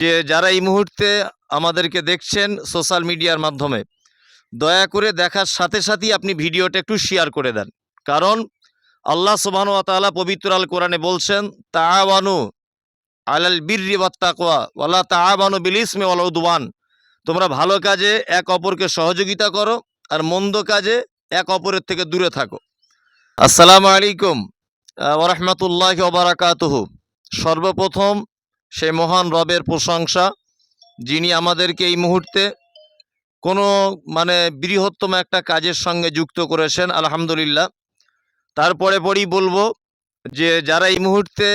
যে যারা এই মুহূর্তে আমাদেরকে দেখছেন সোশ্যাল মিডিয়ার মাধ্যমে, দয়া করে দেখার সাথে সাথেই আপনি ভিডিওটা একটু শেয়ার করে দেন। কারণ আল্লাহ সুবহানাহু ওয়া তাআলা পবিত্র আল কোরআনে বলছেন, তাআওয়ানু আলাল বিররি ওয়াত তাকওয়া ওয়ালা তাআওয়ানু বিল ইসমি ওয়াল তোমরা ভালো কাজে এক অপরকে সহযোগিতা করো আর মন্দ কাজে এক অপরের থেকে দূরে থাকো। আসসালামু আলাইকুম ওয়া রাহমাতুল্লাহি ওয়া সর্বপ্রথম সেই মহান রবের প্রশংসা, যিনি আমাদেরকে এই মুহূর্তে কোনো মানে বৃহত্তম একটা কাজের সঙ্গে যুক্ত করেছেন, আলহামদুলিল্লাহ। তারপরে পরেই বলব যে, যারা এই মুহূর্তে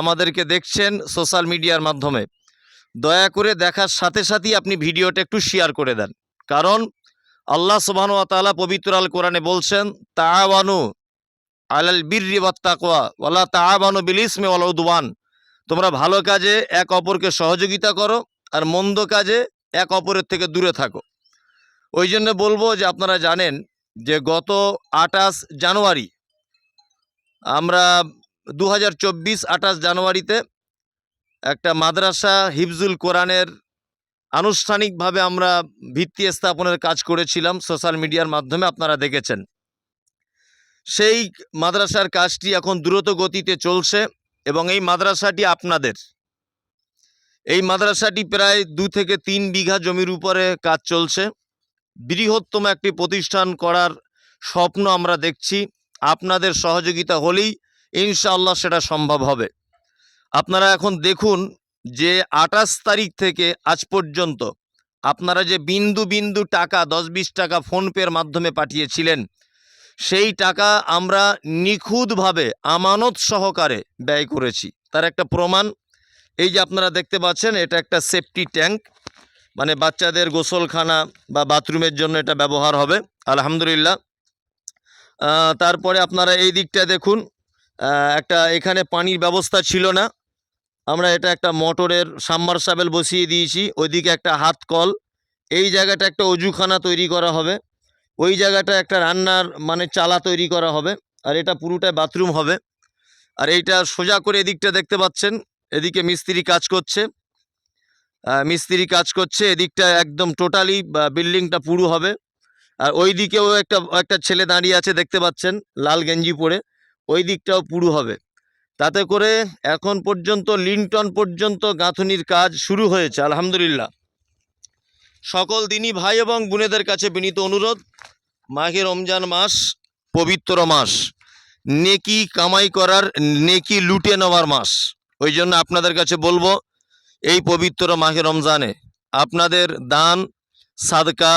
আমাদেরকে দেখছেন সোশ্যাল মিডিয়ার মাধ্যমে, দয়া করে দেখার সাথে সাথেই আপনি ভিডিওটা একটু শেয়ার করে দেন। কারণ আল্লাহ সুবহানাহু ওয়া তাআলা পবিত্র আল কোরআনে বলছেন, তাআওয়ানু আলাল বিররি ওয়াত তাকওয়া, ওয়ালা তাআওয়ানু বিল ইসমি ওয়াল উদওয়ান। তোমরা ভালো কাজে এক অপরকে সহযোগিতা করো আর মন্দ কাজে এক অপরের থেকে দূরে থাকো। ওই জন্য বলব যে আপনারা জানেন যে গত আঠাশ জানুয়ারি আমরা দু হাজার চব্বিশ জানুয়ারিতে একটা মাদ্রাসা হিফজুল কোরআনের আনুষ্ঠানিকভাবে আমরা ভিত্তি স্থাপনের কাজ করেছিলাম সোশ্যাল মিডিয়ার মাধ্যমে আপনারা দেখেছেন। সেই মাদ্রাসার কাজটি এখন দ্রুত গতিতে চলছে। এবং এই মাদ্রাসাটি আপনাদের। এই মাদ্রাসাটি প্রায় দু থেকে তিন বিঘা জমির উপরে কাজ চলছে। বৃহত্তম একটি প্রতিষ্ঠান করার স্বপ্ন আমরা দেখছি। আপনাদের সহযোগিতা হলেই ইনশাআল্লাহ সেটা সম্ভব হবে। আপনারা এখন দেখুন যে আঠাশ তারিখ থেকে আজ পর্যন্ত আপনারা যে বিন্দু বিন্দু টাকা, দশ বিশ টাকা ফোনপের মাধ্যমে পাঠিয়েছিলেন সেই টাকা আমরা নিখুঁতভাবে আমানত সহকারে ব্যয় করেছি। তার একটা প্রমাণ, এই যে আপনারা দেখতে পাচ্ছেন, এটা একটা সেফটি ট্যাঙ্ক মানে বাচ্চাদের গোসলখানা বা বাথরুমের জন্য এটা ব্যবহার হবে, আলহামদুলিল্লাহ। তারপরে আপনারা এই দিকটা দেখুন একটা এখানে পানির ব্যবস্থা ছিল না। আমরা এটা একটা মোটরের সাবমার্সাবেল বসিয়ে দিয়েছি, ওইদিকে একটা হাত কল, এই জায়গাটা একটা অজুখানা তৈরি করা হবে। ওই জায়গাটা একটা রান্নার মানে চালা তৈরি করা হবে, আর এটা পুরোটাই বাথরুম হবে। আর এইটা সোজা করে এদিকটা দেখতে পাচ্ছেন, এদিকে মিস্ত্রি কাজ করছে। মিস্ত্রি কাজ করছে, এদিকটা একদম টোটালি বিল্ডিংটা পুরো হবে। আর ওই দিকেও একটা একটা ছেলে দাঁড়িয়ে আছে দেখতে পাচ্ছেন, লাল গেঞ্জি পরে। ওই দিকটাও পুরো হবে। তাতে করে এখন পর্যন্ত, লিন্টন পর্যন্ত গাঁথনির কাজ শুরু হয়েছে, আলহামদুলিল্লাহ। সকল দিনই ভাই এবং বোনেদের কাছে বিনীত অনুরোধ, মাঘে রমজান মাস পবিত্র মাস, নেকি কামাই করার, নেকি লুটে নেওয়ার মাস। ওই জন্য আপনাদের কাছে বলব, এই পবিত্র মাঘে রমজানে আপনাদের দান, সাদকা,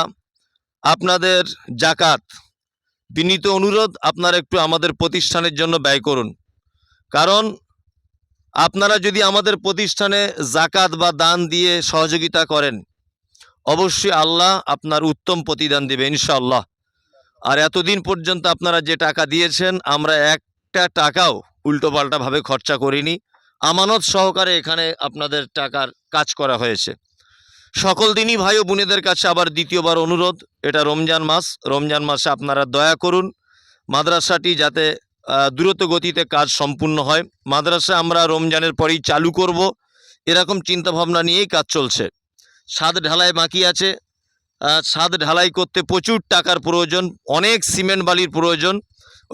আপনাদের জাকাত, বিনীত অনুরোধ আপনারা একটু আমাদের প্রতিষ্ঠানের জন্য ব্যয় করুন। কারণ আপনারা যদি আমাদের প্রতিষ্ঠানে জাকাত বা দান দিয়ে সহযোগিতা করেন অবশ্যই আল্লাহ আপনার উত্তম প্রতিদান দেবে, ইনশাআল্লাহ। আর এতদিন পর্যন্ত আপনারা যে টাকা দিয়েছেন, আমরা একটা টাকাও উল্টোপাল্টাভাবে খরচা করিনি। আমানত সহকারে এখানে আপনাদের টাকার কাজ করা হয়েছে। সকল দিনই ভাই ও বোনেদের কাছে আবার দ্বিতীয়বার অনুরোধ, এটা রমজান মাস। রমজান মাসে আপনারা দয়া করুন, মাদ্রাসাটি যাতে দ্রুত গতিতে কাজ সম্পূর্ণ হয়। মাদ্রাসা আমরা রমজানের পরেই চালু করব। এরকম চিন্তাভাবনা নিয়েই কাজ চলছে। ছাদ ঢালাই বাকি আছে। ছাদ ঢালাই করতে প্রচুর টাকার প্রয়োজন, অনেক সিমেন্ট বালির প্রয়োজন।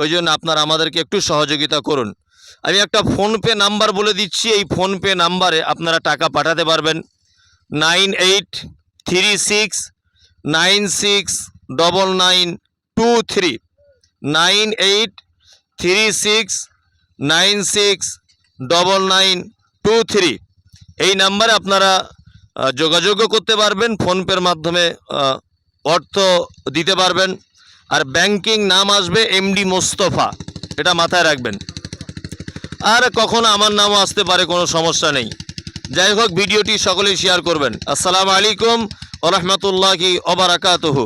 ওই জন্য আপনারা আমাদেরকে একটু সহযোগিতা করুন। আমি একটা ফোনপে নাম্বার বলে দিচ্ছি, এই ফোনপে নাম্বারে আপনারা টাকা পাঠাতে পারবেন। Nine eight three six nine six double nine two three. Nine eight three six nine six double nine two three. এই নাম্বারে আপনারা যোগাযোগও করতে পারবেন, ফোনপের মাধ্যমে অর্থ দিতে পারবেন। আর ব্যাংকিং নাম আসবে এমডি মোস্তফা, এটা মাথায় রাখবেন। আর কখনো আমার নামও আসতে পারে, কোনো সমস্যা নেই। যাই হোক, ভিডিওটি সকলেই শেয়ার করবেন। আসসালামু আলাইকুম ওরহমতুল্লাহি ওবরাকাতুহু